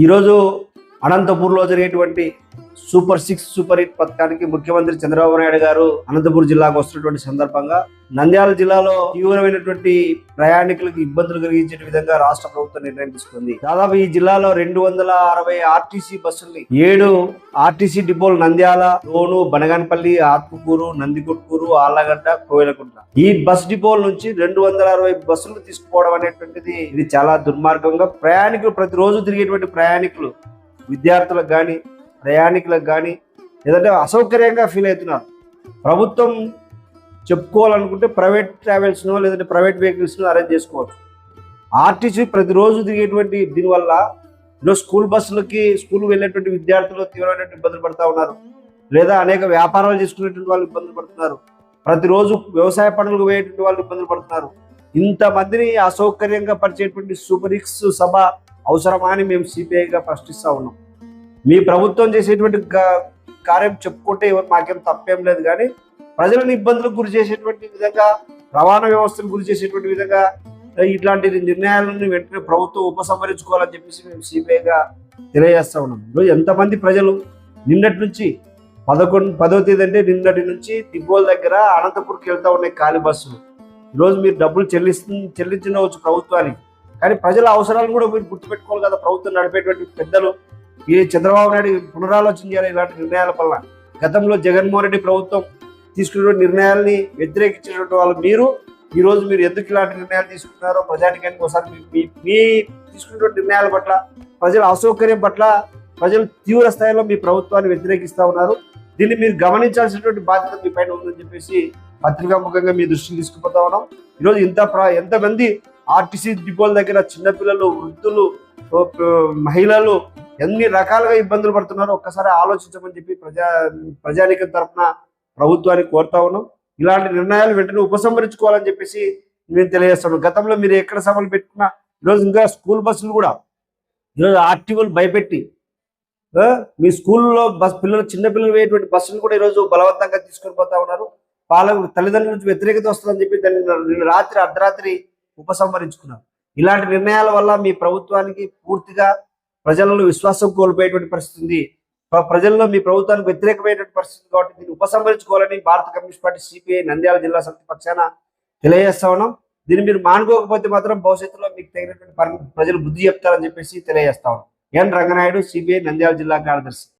ఈరోజు అనంతపూర్లో జరిగేటువంటి సూపర్ సిక్స్ సూపర్ హిట్ పథకానికి ముఖ్యమంత్రి చంద్రబాబు నాయుడు గారు అనంతపూర్ జిల్లాకు వస్తున్నటువంటి సందర్భంగా నంద్యాల జిల్లాలో తీవ్రమైనటువంటి ప్రయాణికులకు ఇబ్బందులు కలిగించే విధంగా రాష్ట్ర ప్రభుత్వం నిర్ణయం తీసుకుంది. దాదాపు ఈ జిల్లాలో రెండు వందల అరవై ఆర్టీసీ బస్సుల్ని ఏడు ఆర్టీసీ డిపోలు నంద్యాల లోను బనగానపల్లి ఆత్మకూరు నందికొట్కూరు ఆళ్ళగడ్డ కోయలకుంట. ఈ బస్ డిపోల నుంచి రెండు వందల అరవై బస్సులు తీసుకుపోవడం అనేటువంటిది ఇది చాలా దుర్మార్గంగా ప్రయాణికులు ప్రతిరోజు తిరిగేటువంటి ప్రయాణికులు విద్యార్థులకు కానీ ప్రయాణికులకు కానీ ఏదంటే అసౌకర్యంగా ఫీల్ అవుతున్నారు. ప్రభుత్వం చెప్పుకోవాలనుకుంటే ప్రైవేట్ ట్రావెల్స్ను లేదంటే ప్రైవేట్ వెహికల్స్ను అరేంజ్ చేసుకోవచ్చు. ఆర్టీసీ ప్రతిరోజు తిరిగేటువంటి దీనివల్ల ఈరోజు స్కూల్ బస్సులకి స్కూల్ వెళ్ళేటువంటి విద్యార్థులు తీవ్రమైనటువంటి ఇబ్బందులు పడుతూ ఉన్నారు. లేదా అనేక వ్యాపారాలు చేసుకునేటువంటి వాళ్ళు ఇబ్బందులు పడుతున్నారు. ప్రతిరోజు వ్యవసాయ పనులకు పోయేటువంటి వాళ్ళు ఇబ్బందులు పడుతున్నారు. ఇంతమందిని అసౌకర్యంగా పరిచేటువంటి సూపరిక్స్ సభ అవసరమా అని మేము సిపిఐగా ప్రశ్నిస్తూ ఉన్నాం. మీ ప్రభుత్వం చేసేటువంటి కార్యం చెప్పుకుంటే ఎవరు మాకేం తప్పేం లేదు కానీ ప్రజలను ఇబ్బందులకు గురి చేసేటువంటి విధంగా రవాణా వ్యవస్థను గురి చేసేటువంటి విధంగా ఇట్లాంటి నిర్ణయాలను వెంటనే ప్రభుత్వం ఉపసంహరించుకోవాలని చెప్పేసి మేము సిపిఐగా తెలియజేస్తా ఉన్నాం. ఈరోజు ఎంతమంది ప్రజలు నిన్నటి నుంచి పదకొండు పదో తేదీ అంటే నిన్నటి నుంచి దిబ్బోల దగ్గర అనంతపూర్కి వెళ్తా ఉన్నాయి ఖాళీ బస్సులు. ఈరోజు మీరు డబ్బులు చెల్లిస్తు చెల్లించవచ్చు ప్రభుత్వానికి. కానీ ప్రజల అవసరాలను కూడా మీరు గుర్తుపెట్టుకోవాలి కదా. ప్రభుత్వం నడిపేటువంటి పెద్దలు ఈ చంద్రబాబు నాయుడు పునరాలోచన చేయాలి ఇలాంటి నిర్ణయాల వల్ల. గతంలో జగన్మోహన్ రెడ్డి ప్రభుత్వం తీసుకున్న నిర్ణయాల్ని వ్యతిరేకించినటువంటి వాళ్ళు మీరు. ఈ రోజు మీరు ఎందుకు ఇలాంటి నిర్ణయాలు తీసుకుంటున్నారో ప్రజానికానికి ఒకసారి మీ- మీ మీ తీసుకున్నటువంటి నిర్ణయాల పట్ల ప్రజల అసౌకర్యం పట్ల ప్రజలు తీవ్ర స్థాయిలో మీ ప్రభుత్వాన్ని వ్యతిరేకిస్తూ ఉన్నారు. దీన్ని మీరు గమనించాల్సినటువంటి బాధ్యత మీ పైన ఉందని చెప్పేసి పత్రికాముఖంగా మీ దృష్టికి తీసుకుపోతా ఉన్నాం. ఈరోజు ఇంత ప్ర- ఎంతమంది ఆర్టీసీ డిపోల దగ్గర చిన్నపిల్లలు వృద్ధులు మహిళలు ఎన్ని రకాలుగా ఇబ్బందులు పడుతున్నారో ఒక్కసారి ఆలోచించమని చెప్పి ప్రజా ప్రజానికం తరఫున ప్రభుత్వానికి కోరుతా ఉన్నాం. ఇలాంటి నిర్ణయాలు వెంటనే ఉపసంహరించుకోవాలని చెప్పేసి నేను తెలియజేస్తాను. గతంలో మీరు ఎక్కడ సభలు పెట్టినా ఈరోజు ఇంకా స్కూల్ బస్సులు కూడా ఈరోజు ఆర్టీఓలు భయపెట్టి మీ స్కూల్లో బస్ పిల్లలు చిన్న పిల్లలు వేయటువంటి బస్సులు కూడా ఈరోజు బలవంతంగా తీసుకొని పోతా ఉన్నారు. వాళ్ళకు తల్లిదండ్రుల నుంచి వ్యతిరేకత వస్తుందని చెప్పి దాన్ని రాత్రి అర్ధరాత్రి ఉపసంహరించుకున్నారు. ఇలాంటి నిర్ణయాల వల్ల మీ ప్రభుత్వానికి పూర్తిగా ప్రజలలో విశ్వాసం కోల్పోయేటువంటి పరిస్థితి ఉంది. ప్రజల్లో మీ ప్రభుత్వానికి వ్యతిరేకమైనటువంటి పరిస్థితి కాబట్టి దీన్ని ఉపసంహరించుకోవాలని భారత కమ్యూనిస్ట్ పార్టీ సిపిఐ నంద్యాల జిల్లా సమితి పక్షాన తెలియజేస్తా ఉన్నాం. దీన్ని మీరు మానుకోకపోతే మాత్రం భవిష్యత్తులో మీకు తగినటువంటి ప్రజలు బుద్ధి చెప్తారని చెప్పేసి తెలియజేస్తా ఉన్నాం. ఎన్ రంగనాయుడు సిపిఐ నంద్యాల జిల్లా కార్యదర్శి.